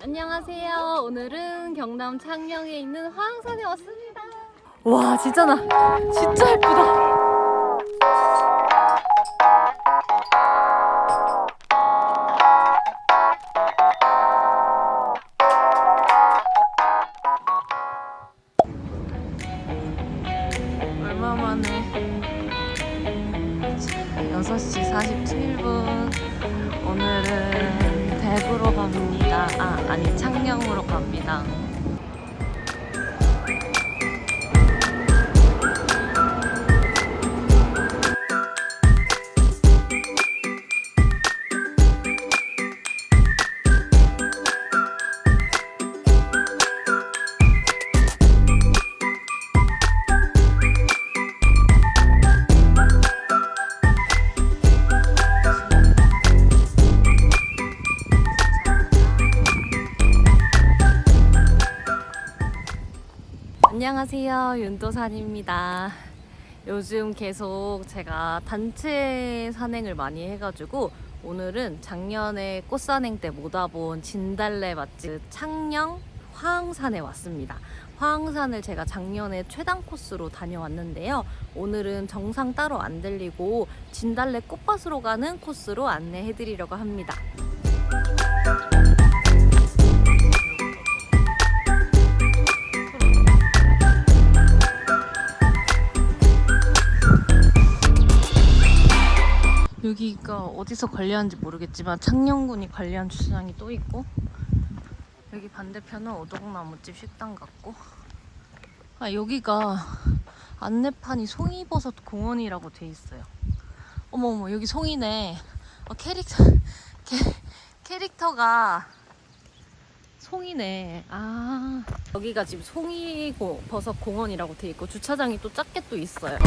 안녕하세요. 오늘은 경남 창녕에 있는 화항산에 왔습니다. 와, 진짜 나 진짜 예쁘다. 얼마 만에 6시 47분 오늘은 대구로 갑니다. 아, 아니 창녕으로 갑니다. 안녕하세요. 윤도산입니다. 요즘 계속 제가 단체 산행을 많이 해가지고 오늘은 작년에 꽃산행 때 못 와본 진달래 맛집 창녕 화항산에 왔습니다. 화항산을 제가 작년에 최단 코스로 다녀왔는데요. 오늘은 정상 따로 안 들리고 진달래 꽃밭으로 가는 코스로 안내해드리려고 합니다. 여기가 어디서 관리하는지 모르겠지만 창녕군이 관리한 주차장이 또 있고 여기 반대편은 오동나무집 식당 같고. 아 여기가 안내판이 송이버섯 공원이라고 돼 있어요. 어머 어머 여기 송이네. 어, 캐릭터 캐, 캐릭터가 송이네. 아. 여기가 지금 송이버섯 공원이라고 돼 있고 주차장이 또 작게 또 있어요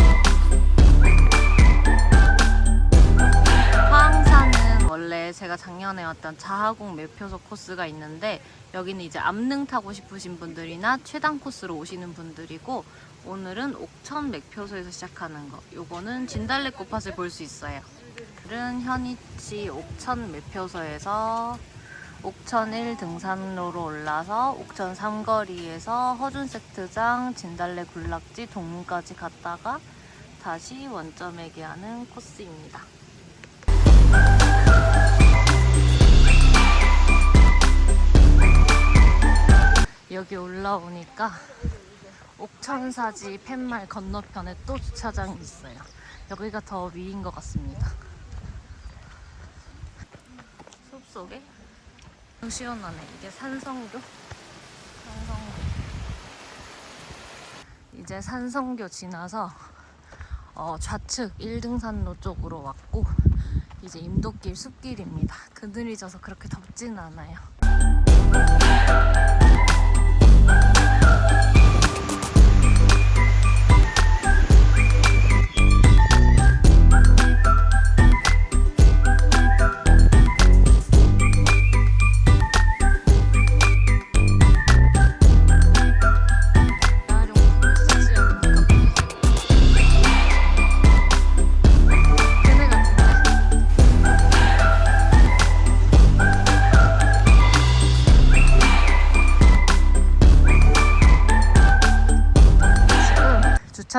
화항산은 원래 제가 작년에 왔던 자하공 매표소 코스가 있는데 여기는 이제 암릉 타고 싶으신 분들이나 최단 코스로 오시는 분들이고 오늘은 옥천 맥표소에서 시작하는 거 요거는 진달래 꽃밭을 볼 수 있어요 오늘은 현이치 옥천 매표소에서 옥천 1 등산로로 올라서 옥천 삼거리에서 허준 세트장 진달래 군락지 동문까지 갔다가 다시 원점에게 하는 코스입니다. 올라오니까 옥천사지 팻말 건너편에 또 주차장이 있어요. 여기가 더 위인 것 같습니다. 숲 속에 시원하네. 이게 산성교? 산성교. 이제 산성교 지나서 어, 좌측 1등산로 쪽으로 왔고 이제 임도길 숲길입니다. 그늘이 져서 그렇게 덥진 않아요.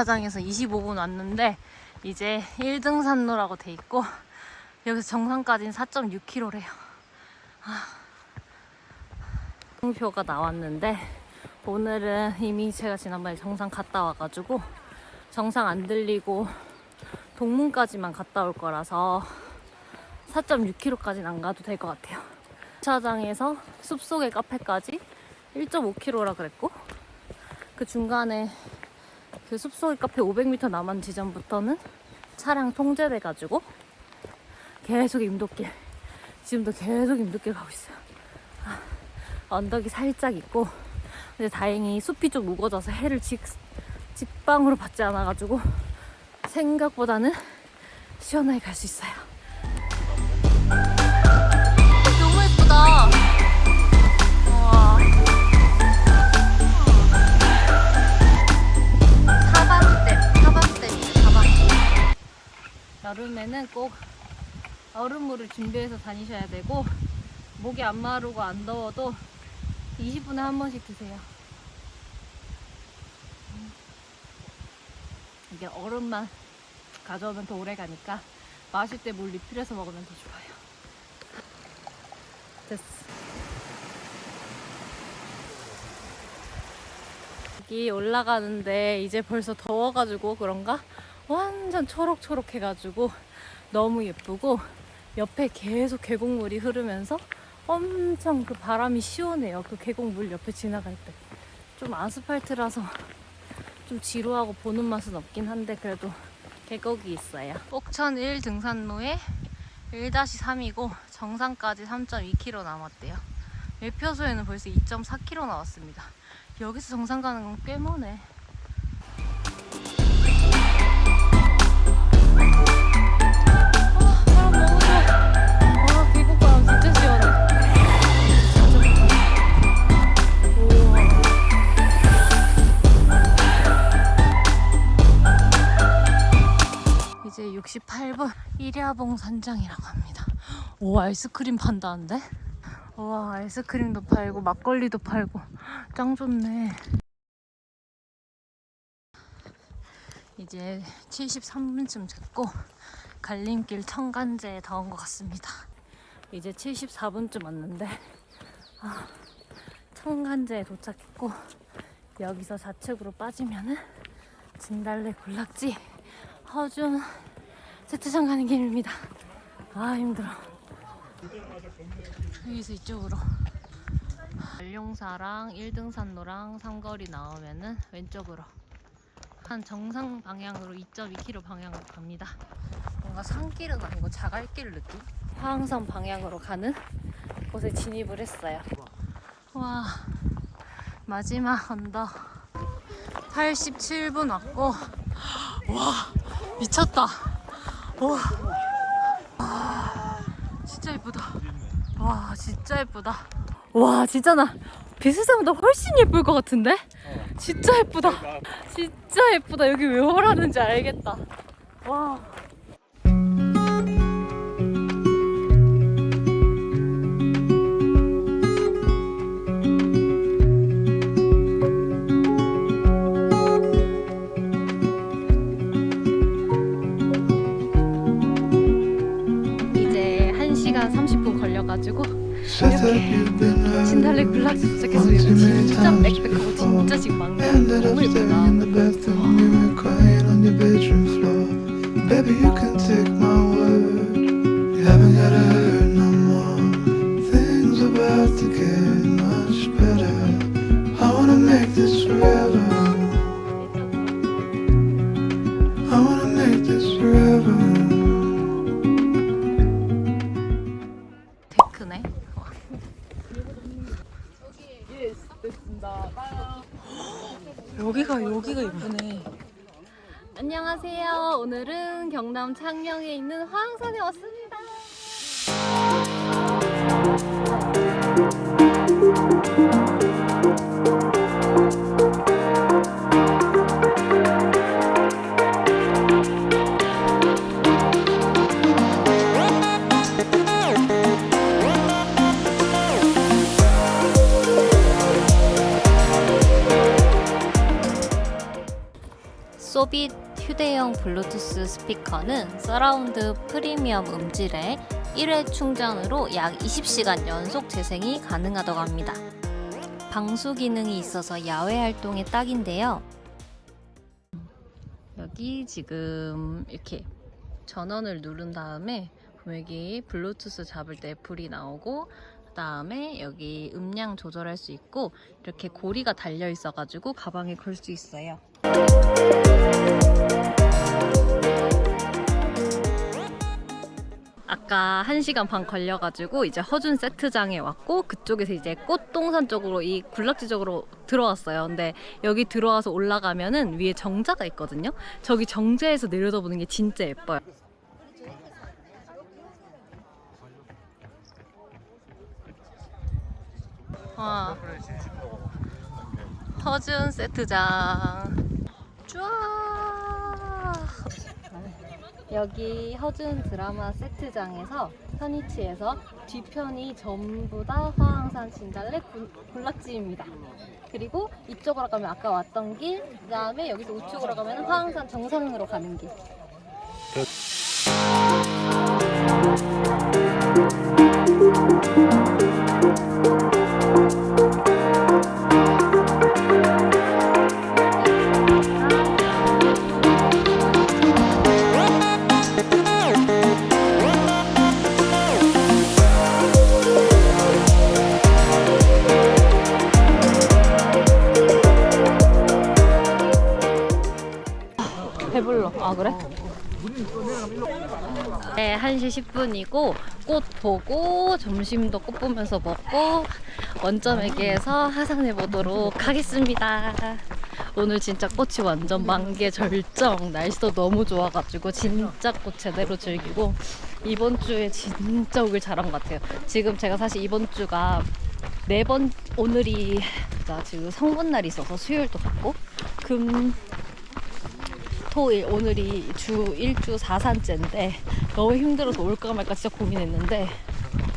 주차장에서 25분 왔는데 이제 1등 산로라고 돼 있고 여기서 정상까지는 4.6km래요. 표가 나왔는데 오늘은 이미 제가 지난번에 정상 갔다 와가지고 정상 안 들리고 동문까지만 갔다 올 거라서 4.6km까지는 안 가도 될 것 같아요. 주차장에서 숲속의 카페까지 1.5km라 그랬고 그 중간에 그 숲속의 카페 500m 남은 지점부터는 차량 통제돼가지고 계속 임도길 지금도 계속 임도길 가고 있어요. 아, 언덕이 살짝 있고 근데 다행히 숲이 좀 우거져서 해를 직, 직방으로 받지 않아가지고 생각보다는 시원하게 갈 수 있어요. 여름에는 꼭 얼음물을 준비해서 다니셔야 되고 목이 안 마르고 안 더워도 20분에 한 번씩 드세요. 이게 얼음만 가져오면 더 오래 가니까 마실 때 물 리필해서 먹으면 더 좋아요. 됐어. 여기 올라가는데 이제 벌써 더워가지고 그런가 완전 초록초록 해가지고 너무 예쁘고 옆에 계속 계곡물이 흐르면서 엄청 그 바람이 시원해요. 그 계곡물 옆에 지나갈 때. 좀 아스팔트라서 좀 지루하고 보는 맛은 없긴 한데 그래도 계곡이 있어요. 옥천 1 등산로에 1-3이고 정상까지 3.2km 남았대요. 매표소에는 벌써 2.4km 나왔습니다. 여기서 정상 가는 건 꽤 머네. 68번 일야봉 산장이라고 합니다. 오 아이스크림 판다는데? 와 아이스크림도 팔고 막걸리도 팔고 짱 좋네. 이제 73분쯤 됐고 갈림길 청간제에 다온것 같습니다. 이제 74분쯤 왔는데 아, 청간제에 도착했고 여기서 좌측으로 빠지면은 진달래 군락지 허준 세트장 가는 길입니다. 아 힘들어. 여기서 이쪽으로 연룡사랑 1등산로랑 삼거리 나오면은 왼쪽으로 한 정상 방향으로 2.2km 방향으로 갑니다. 뭔가 산길은 아니고 자갈길 느낌? 화항선 방향으로 가는 곳에 진입을 했어요. 와 마지막 언덕 87분 왔고 와 미쳤다. 와 진짜 예쁘다. 와 진짜 예쁘다. 와 진짜 나 비스사보다 훨씬 예쁠 것 같은데? 진짜 예쁘다. 진짜 예쁘다. 여기 왜 오라는지 알겠다. 와. 30분 걸려가지고 이렇게 진달래 군락지 도착해서 여기 진짜 빽빽하고 진짜 지금 막내 Ended up 너무 staring 예쁘다. in the bathroom mirror, crying on your bedroom floor. Baby, you can take my 창녕에 있는 화항산에 왔습니다. 스 스피커는 서라운드 프리미엄 음질에 1회 충전으로 약 20시간 연속 재생이 가능하다고 합니다. 방수 기능이 있어서 야외 활동에 딱인데요. 여기 지금 이렇게 전원을 누른 다음에 여기 블루투스 잡을 때 불이 나오고 그 다음에 여기 음량 조절할 수 있고 이렇게 고리가 달려 있어가지고 가방에 걸 수 있어요. 아까 1시간 반 걸려가지고 이제 허준 세트장에 왔고 그쪽에서 이제 꽃동산 쪽으로 이 군락지 쪽으로 들어왔어요. 근데 여기 들어와서 올라가면은 위에 정자가 있거든요. 저기 정자에서 내려다보는 게 진짜 예뻐요. 와. 허준 세트장. 쫙. 여기 허준 드라마 세트장에서 선이치에서 뒤편이 전부 다 화왕산 진달래 군- 군락지입니다. 그리고 이쪽으로 가면 아까 왔던 길, 그 다음에 여기서 우측으로 가면 화왕산 정상으로 가는 길. 배 11시 10분이고 꽃 보고 점심도 꽃 보면서 먹고 원점에게서 하산해 보도록 하겠습니다. 오늘 진짜 꽃이 완전 만개 절정 날씨도 너무 좋아가지고 진짜 꽃 제대로 즐기고 이번 주에 진짜 오길 잘한 것 같아요. 지금 제가 사실 이번 주가 네 번 오늘이 자 지금 성분날이 있어서 수요일도 갔고 금 토일 오늘이 주 1주 4산째인데 너무 힘들어서 올까 말까 진짜 고민했는데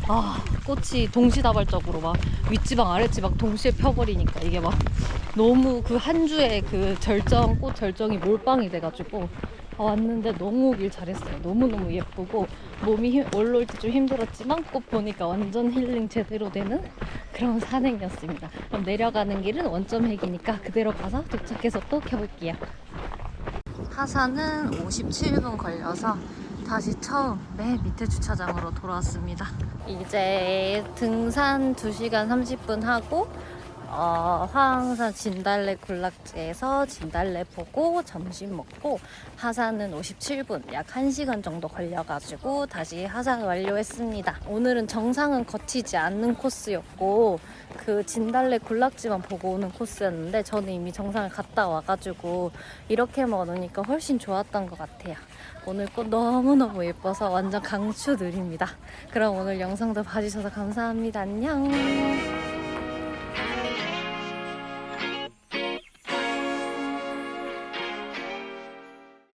아 꽃이 동시다발적으로 막 윗지방 아랫지방 동시에 펴버리니까 이게 막 너무 그 한 주에 그 절정 꽃 절정이 몰빵이 돼가지고 아, 왔는데 너무 오길 잘했어요. 너무너무 예쁘고 몸이 힘, 올라올 때 좀 힘들었지만 꽃 보니까 완전 힐링 제대로 되는 그런 산행이었습니다. 그럼 내려가는 길은 원점 핵이니까 그대로 가서 도착해서 또 켜볼게요. 하산은 57분 걸려서 다시 처음 맨 밑에 주차장으로 돌아왔습니다. 이제 등산 2시간 30분 하고 어, 화왕산 진달래 군락지에서 진달래 보고 점심 먹고 하산은 57분, 약 1시간 정도 걸려가지고 다시 하산 완료했습니다. 오늘은 정상은 거치지 않는 코스였고 그 진달래 군락지만 보고 오는 코스였는데 저는 이미 정상을 갔다 와가지고 이렇게 먹으니까 훨씬 좋았던 것 같아요. 오늘 꽃 너무너무 예뻐서 완전 강추드립니다. 그럼 오늘 영상도 봐주셔서 감사합니다. 안녕.